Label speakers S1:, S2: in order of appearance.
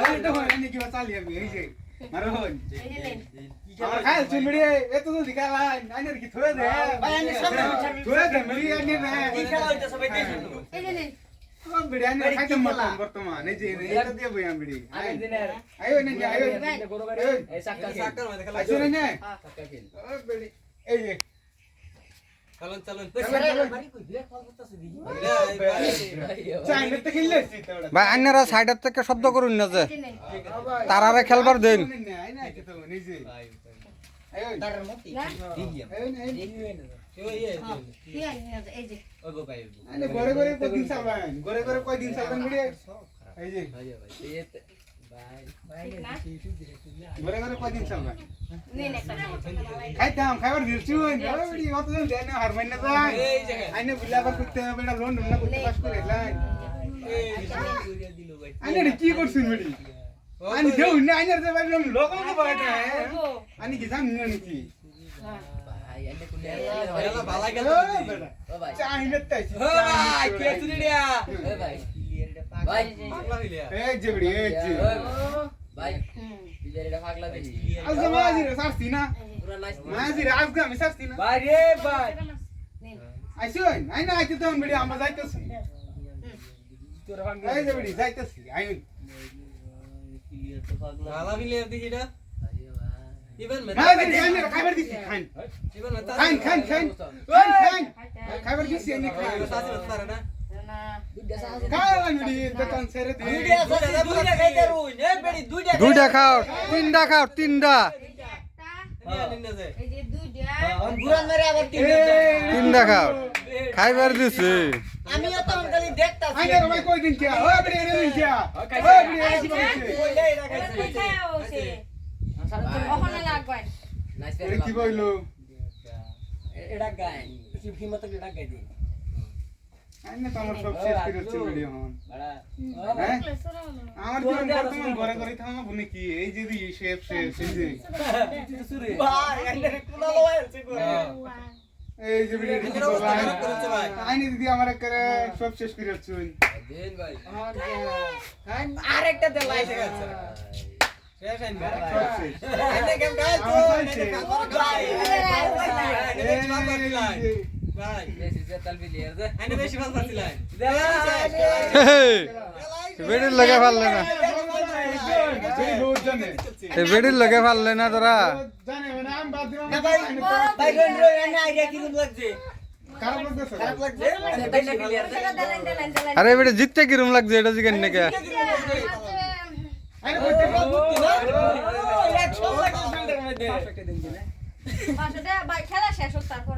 S1: এই তো হয় নাকি বা চালিয়ে আমি এই যে মারুন। আমার খাই চুনবড়ি এত তো দিকালাই আইনের কি থয়ে দে
S2: আইনের সামনে
S1: থয়ে দে মিলি আইনে না
S2: কি খেলা হইতেছে ভাই
S3: এই
S1: মতন বর্তমান যে এটা দিয়ে বই আমি আয়ো না আয়ো
S4: এই চাক্কা কিল।
S2: সাক্কার খেলা
S1: না না এই যে
S2: চলুন চলুন।
S5: ভাই আন্যারা সাইডের থেকে শব্দ করুন না যে। তারারে খেলবার দেন।
S2: এই
S3: যে,
S1: কয়দিন চালান? কয়দিন চালান এই? ঘরে ঘরে কয়দিন
S3: একটা।
S1: খাইতাম খাবার দিচ্ছি ওই বিড়ি অত দিন দেয় না হার মাইনা যায়
S2: যে
S1: আইনে বুলাবার করতে হবে এটা লোন না করতে পাস করে আইনে কি করছিস বিড়ি আইনে দেউ না আইনে রে ভাই লোক না বাটা আইনে কি জান না নাকি
S3: হ্যাঁ।
S2: ভাই রিয়া
S4: ভাই,
S2: পাগলা হইলিয়া
S1: এই বিড়ি এই যে
S4: ভাই,
S3: হুম।
S4: বিজয়ীটা পাগলা বেশি।
S1: আজ মাঝি রে সাস্তি না।
S4: পুরা নাইস।
S1: মাঝি রে আজ আমি সাস্তি না
S4: ভাই রে ভাই।
S3: নেন।
S1: আইসুন আইনা আইতে তো বিড়ি আমরা যাইতেছি
S4: তোরা ভাঙবি।
S1: এই বিড়ি যাইতেছি আইন
S2: ভালা মিলিয়া দেখি না ইভেন মে
S1: মাঝি রে আইনে খাবার দিছি খান খান খান খান খান খান দিছি খান
S2: দুইটা
S5: খাও তিনটা খাও তিনটা। তিনটা খাও। খাইবার দিছে।
S1: কি বইলো?
S4: এটা গায়। কি হিম্মত এটা গায়? দি
S1: আইনে তো আমার সব শেষ করে হচ্ছে ভিডিও হন
S4: বড়া
S1: হ্যাঁ? আমার জীবন বর্তমান ঘরে ঘরে থাকা বনে কি এই যে দি শেপ শেপ এই যে।
S2: গো।
S1: এই যে ভিডিও
S2: নিজের অবস্থা খারাপ করেছে ভাই।
S1: আইনে দিদি আমার করে সব শেষ করে হচ্ছে
S2: আরেকটা গেছে শেষ আইন
S1: সব শেষ।
S2: তো
S1: আমার
S2: ভাই
S5: বেড়ির লগে ফাললে না বেড়ির লগে ফাললে না তোরা
S1: মানে।
S5: আরে বেড়ে জিততে কিরম লাগছে এটা জিজ্ঞেস নাকি
S3: খেলা শেষ হোক তারপর